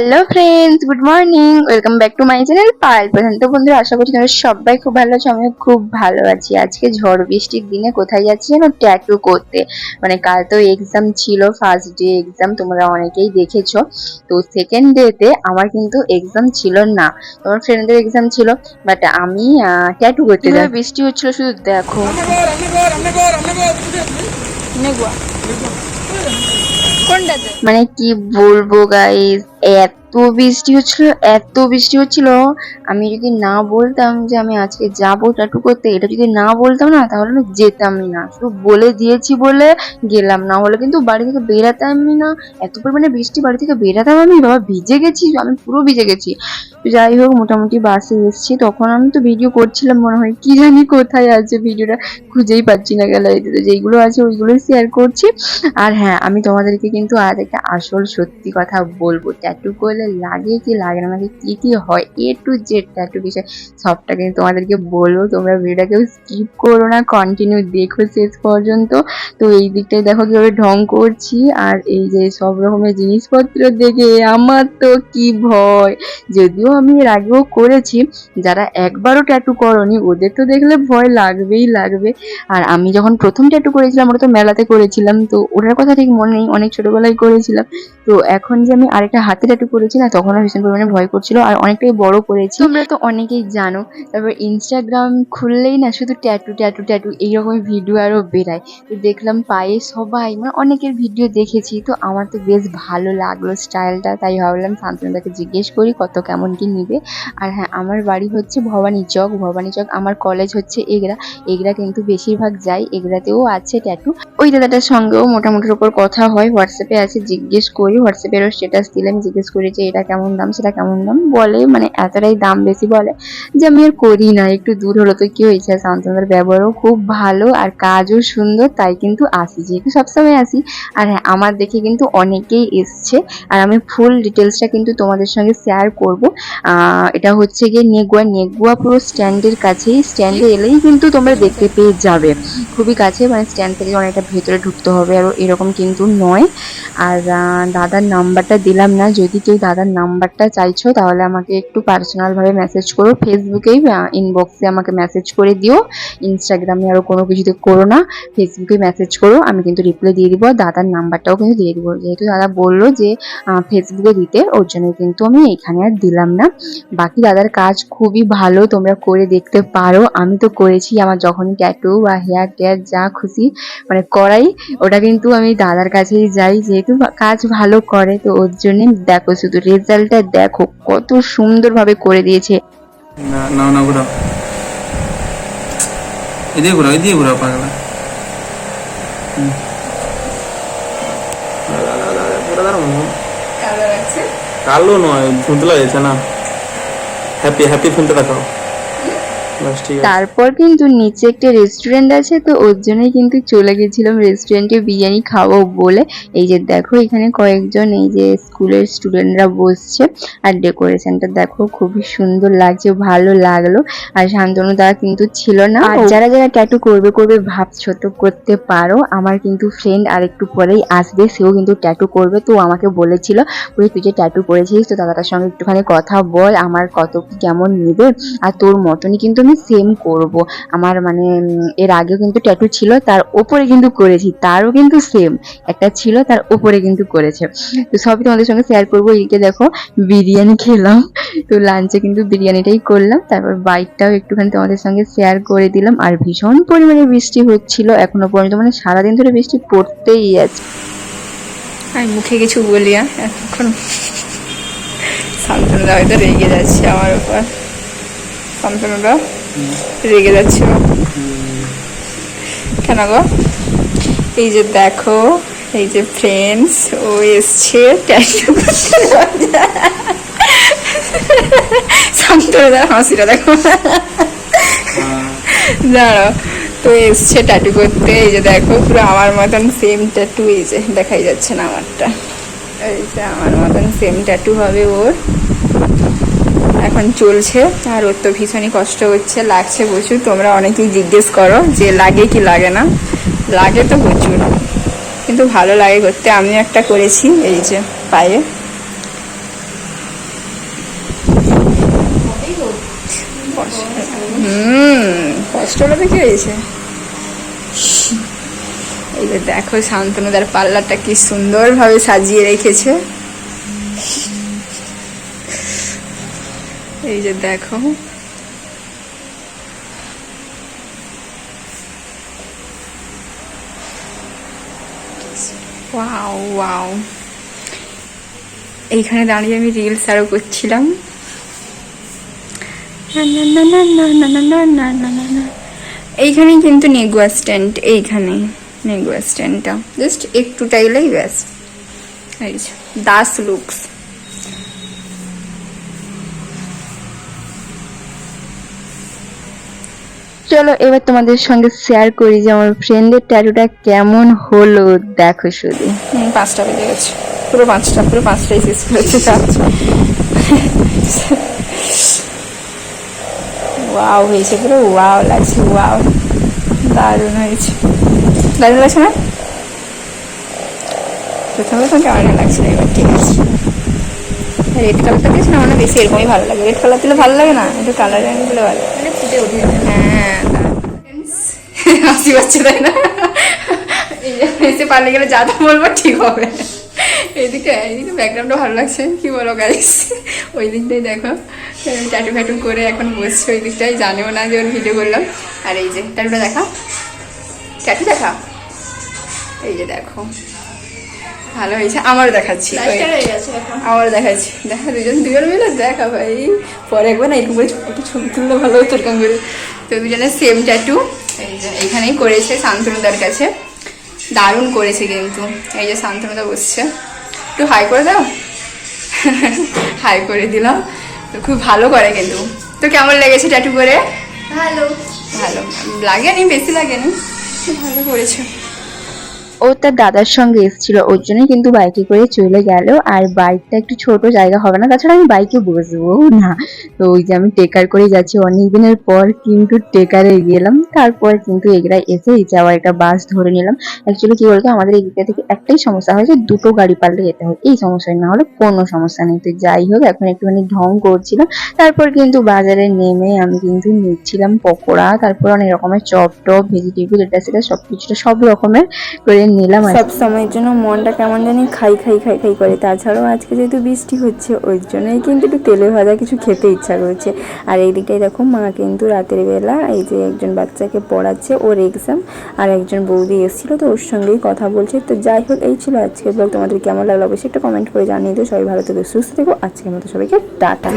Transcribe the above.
Hello friends good morning welcome back to my channel Payel Pradhan তো বন্ধুরা আশা করছি তোমরা সবাই খুব ভালো আছো আমিও খুব ভালো আছি। আজকে ঝড় বৃষ্টির দিনে কোথায় যাচ্ছি যেন ট্যাটু করতে? মানে কাল তো এক্সাম ছিল ফার্স্ট ডে এক্সাম তোমরা অনেকেই দেখেছ। তো সেকেন্ড ডেতে আমার কিন্তু এক্সাম ছিল না। তোমার ফ্রেন্ডদের এক্সাম ছিল বাট আমি ট্যাটু করতে যাই বৃষ্টি হচ্ছিল শুধু দেখো। মানে কি বলব গাইস এত বৃষ্টি হচ্ছিল, এত বৃষ্টি হচ্ছিল, আমি যদি না বলতাম যে আমি আজকে যাব টাটু করতে এটা যদি না বলতাম না, তাহলে আমি যেতামই না। শুধু বলে দিয়েছি বলে গেলাম, না হলে কিন্তু বাড়ি থেকে বেরাতামই না, এত পরিমাণে বৃষ্টি বাড়ি থেকে বেরাতাম আমি, বাবা ভিজে গেছি, আমি পুরো ভিজে গেছি। যাই হোক, মোটামুটি বাসে এসেছি, তখন আমি তো ভিডিও করছিলাম, মনে হয় কি জানি কোথায় আছে ভিডিওটা খুঁজেই পাচ্ছি না গ্যালারিতে যেইগুলো আছে ওইগুলোই শেয়ার করছি। আর হ্যাঁ আমি তোমাদেরকে কিন্তু আজ একটা আসল সত্যি কথা বলব ট্যাটু করলে লাগে কি লাগে না? লাগে কি কি হয়? এ টু জেড ট্যাটু বিষয়। সবটা কিন্তু তোমাদেরকে বলব, তোমরা ভিডিওটাকেও স্কিপ করো না কন্টিনিউ দেখো শেষ পর্যন্ত। তো এই দিকটায় দেখো কীভাবে ঢং করছি, আর এই যে সব রকমের জিনিসপত্র দেখে আমার তো কি ভয়। যদিও আমি এর আগেও করেছি, যারা একবারও ট্যাটু করনি, ওদের তো দেখলে ভয় লাগবেই লাগবে। আর আমি যখন প্রথম ট্যাটু করেছিলাম, ওটা তো মেলাতে করেছিলাম, তো ওটার কথা ঠিক মনে নেই, অনেক ছোটবেলায় করেছিলাম। তো এখন যে আমি আরেকটা হাতে ট্যাটু করেছি না, তখন ভীষণ পরিমাণে ভয় করছিল আর অনেকটাই বড় করেছি। তোমরা তো অনেকেই জানো, তারপর ইনস্টাগ্রাম খুললেই না শুধু ট্যাটু ট্যাটু ট্যাটু এইরকম ভিডিও আরও বেরায়। তো দেখলাম পায়ে সবাই মানে অনেকের ভিডিও দেখেছি, তো আমার তো বেশ ভালো লাগল স্টাইলটা তাই ভাবলাম শান্তনুদাকে জিজ্ঞেস করি কত কেমন কি নিবে। আর হ্যাঁ আমার বাড়ি হচ্ছে ভবানী চক ভবানী চক আমার কলেজ হচ্ছে এগরা। এগরা কিন্তু বেশিরভাগ যাই এগরাতেও আছে ট্যাটু ওই দাদাটার সঙ্গেও মোটামুটির ওপর কথা হয়, হোয়াটসঅ্যাপে আছে, জিজ্ঞেস করি, হোয়াটসঅ্যাপেরও স্ট্যাটাস দিলে আমি জিজ্ঞেস করি এটা কেমন দাম, সেটা কেমন দাম বলে মানে এতটাই দাম বেশি বলে যে আমি আর করি না, একটু দূর হলো তো কি হয়েছে? শান্তনুদার ব্যবহারও খুব ভালো আর কাজও সুন্দর, তাই কিন্তু আসি, যেহেতু সবসময় আসি। আর হ্যাঁ আমার দেখে কিন্তু অনেকেই এসছে আর আমি ফুল ডিটেলসটা কিন্তু তোমাদের সঙ্গে শেয়ার করব। এটা হচ্ছে গিয়ে নেগুয়া নেগুয়া পুরো স্ট্যান্ডের কাছেই স্ট্যান্ডে এলেই কিন্তু তোমরা দেখতে পেয়ে যাবে। খুবই কাছে মানে স্ট্যান্ড থেকে অনেকটা ভেতরে ঢুকতে হবে, আর এরকম কিন্তু নয়। আর দাদার নাম্বারটা দিলাম না, যদি কেউ দাদার নাম্বারটা চাইছো, তাহলে আমাকে একটু পার্সোনালভাবে মেসেজ করো। ফেসবুকেই ইনবক্সে আমাকে মেসেজ করে দিও। ইনস্টাগ্রামে আরও কোনো কিছুতে করো না। ফেসবুকে মেসেজ করো, আমি কিন্তু রিপ্লাই দিয়ে দিব। দাদার নাম্বারটাও কিন্তু দিয়ে দিব। যেহেতু দাদা বলল যে ফেসবুকে দিতে, ওর জন্য কিন্তু আমি এখানে আর দিলাম না। বাকি দাদার কাজ খুবই ভালো, তোমরা করে দেখতে পারো। আমি তো করেছি, আমার যখনই ট্যাটু বা হেয়ার টেয়ার যা খুশি মানে করাই, ওটা কিন্তু আমি দাদার কাছেই যাই। যেহেতু কাজ ভালো করে, তো ওর জন্যে দেখো শুধু রেজাল্টটা দেখো কত সুন্দরভাবে করে দিয়েছে। না না না ঘুরাও। এদিকে ঘুরাও এদিকে ঘুরাও পাগলা। কালো নয় ফুলতে লাগছে না। হ্যাপি হ্যাপি ফুলতে দেখাও। তারপর কিন্তু নিচে একটা রেস্টুরেন্ট আছে তো ওর জন্যই কিন্তু চলে গেছিলাম রেস্টুরেন্টে বিরিয়ানি খাব বলে। এই যে দেখো এখানে কয়েকজন এই যে স্কুলের স্টুডেন্টরা বসছে আর ডেকোরেশনটা দেখো খুবই সুন্দর লাগছে ভালো লাগল। আর শান্তনু দ্বারা কিন্তু ছিল না। আর যারা যারা ট্যাটু করবে করবে ভাবছ তো করতে পারো। আমার কিন্তু ফ্রেন্ড আর একটু পরেই আসবে সেও কিন্তু ট্যাটু করবে। তো আমাকে বলেছিল বলে তুই যে ট্যাটু করেছিস তো দাদাটার সঙ্গে একটুখানি কথা বল আমার কত কি কেমন নেবে? আর তোর মতনই কিন্তু আমি সেম করব। আমার মানে এর আগেও কিন্তু ট্যাটু ছিল, তার ওপরে কিন্তু করেছি, তারও কিন্তু সেম একটা ছিল, তার ওপরে কিন্তু করেছে। তো সবই তোমাদের সঙ্গে শেয়ার করব। এইটা দেখো, বিরিয়ানি খেলাম। তো লাঞ্চে কিন্তু বিরিয়ানিটাই করলাম, তারপর বাইকটাও একটুখানি তোমাদের সঙ্গে শেয়ার করে দিলাম। আর ভীষণ পরিমাণে বৃষ্টি হচ্ছিল, এখনও পর্যন্ত মানে সারাদিন ধরে বৃষ্টি পড়তেই আছে। আমি মুখে কিছু বলি এখন শান্তনুদা হয়তো রেগে যাচ্ছে আমার উপর। শান্তনুদা রেগে যাচ্ছে। কেন গো? এই যে দেখো, এই যে ফ্রেন্ডস ও এসছে ট্যাটু হাসিটা দেখো। দাঁড়াও, তো এসছে ট্যাটু করতে। এই যে দেখো, পুরো আমার মতন সেম ট্যাটু এই যে দেখাই যাচ্ছে না আমারটা। এই যে আমার মতন সেম ট্যাটু হবে ওর। এখন চলছে, আর ওর তো ভীষণই কষ্ট হচ্ছে, লাগছে প্রচুর। তোমরা অনেকেই জিজ্ঞেস করো যে লাগে কি লাগে না। লাগে তো প্রচুর, কিন্তু ভালো লাগে করতে। আমিও একটা করেছি, এই যে পায়ে। হুম, কষ্ট হলে কি হয়েছে? এই যে দেখো শান্তনুদার পাল্লাটা কি সুন্দরভাবে সাজিয়ে রেখেছে। এই যে দেখো ওয়াও এইখানে দাঁড়িয়ে আমি রিলস আরও করছিলাম এইখানেই কিন্তু নেগুয়া স্ট্যান্ড এইখানে নেগুয়া স্ট্যান্ডটা জাস্ট একটু টাইলেই ব্যাস দাস লুকস চলো, এবার তোমাদের সঙ্গে শেয়ার করি যে আমার ফ্রেন্ডের ট্যাটুটা কেমন হলো। দেখো শুধু। পাঁচটা বেজে গেছে। পুরো পাঁচটা, পুরো পাঁচটাই শেষ করেছে। ওয়াও হয়েছে পুরো। ওয়াও লাগছে ওয়াও দারুণ হয়েছে। দারুণ লাগছে না? প্রথমে তো কেমন লাগছে এবার ঠিক আছে। রেড কালারটা দিয়েছে না আমার বেশি এরকমই ভালো লাগে। রেড কালার দিলে ভালো লাগে না? একটু কালার দিলে ভালো লাগে। ফুটে ওঠে হ্যাঁ হাসি পাচ্ছে তাই না এসে পারলে গেলে যা তা বলব ঠিক হবে এইদিকে এইদিকে ব্যাকগ্রাউন্ডটা ভালো লাগছে কি বলো গাইস ওই দিকটাই দেখো ট্যাটু ফ্যাটু করে এখন বসছে ওই দিকটাই জানেও না যে ওর ভিডিও করলাম আর এই যে ট্যাটুটা দেখা ট্যাটু দেখা এই যে দেখো ভালো হয়েছে আমারও দেখাচ্ছি। ওই- আমার দেখাচ্ছি। দেখা দুজন দুজন মিলে দেখা ভাই। পরে একবার না এরকম করে একটু ছবি তুললে ভালো হতো এরকম করে। তো দুজনের সেম ট্যাটু এই যে এইখানেই করেছে শান্তনুদার কাছে। দারুণ করেছে কিন্তু। এই যে শান্তনুদা বসছে। একটু হাই করে দাও। হাই করে দিলাম। তো খুব ভালো করে কিন্তু। তো কেমন লেগেছে ট্যাটু করে? ভালো। ভালো। লাগেনি বেশি লাগেনি খুব ভালো করেছে। ও তার দাদার সঙ্গে এসেছিল। ওর জন্যই কিন্তু বাইকে করে চলে গেল। আর বাইকটা একটু ছোট জায়গা হবে না, তাছাড়া আমি বাইকে বসবো না। তো ওই যে আমি টেকার করে যাচ্ছি। অনেক দিনের পর কিন্তু টেকারে গেলাম তারপর কিন্তু এগরা এসে এই যে একটা বাস ধরে নিলাম। অ্যাকচুয়ালি কি বলতো, আমাদের এই দিকটা থেকে একটাই সমস্যা হয় যে দুটো গাড়ি পাল্টে যেতে হয়। এই সমস্যা না হলে কোনো সমস্যা নেই। তো যাই হোক, এখন একটুখানি ঢং করছিলাম। তারপর কিন্তু বাজারে নেমে আমি কিন্তু নিচ্ছিলাম পকোড়া। তারপর অনেক রকমের চপ টপ, ভেজিটেবল, এটা সেটা সব কিছুটা সব রকমের করে নিলাম সব সময়ের জন্য মনটা কেমন জানি খাই খাই খাই খাই করে। তাছাড়াও আজকে যেহেতু বৃষ্টি হচ্ছে, ওই জন্যই কিন্তু একটু তেলে ভাজা কিছু খেতে ইচ্ছা করছে। আর এই দিকটাই দেখো মা কিন্তু রাতের বেলা এই যে একজন বাচ্চাকে পড়াচ্ছে, ওর এক্সাম আর একজন বৌদি এসেছিল তো ওর সঙ্গেই কথা বলছে। তো যাই হোক, এই ছিল আজকের ব্লগ তোমাদের কেমন লাগল অবশ্যই একটা কমেন্ট করে জানিয়ে দিও। সবাই ভালো থেকো, সুস্থ থেকো। আজকের মতো সবাইকে টাটা।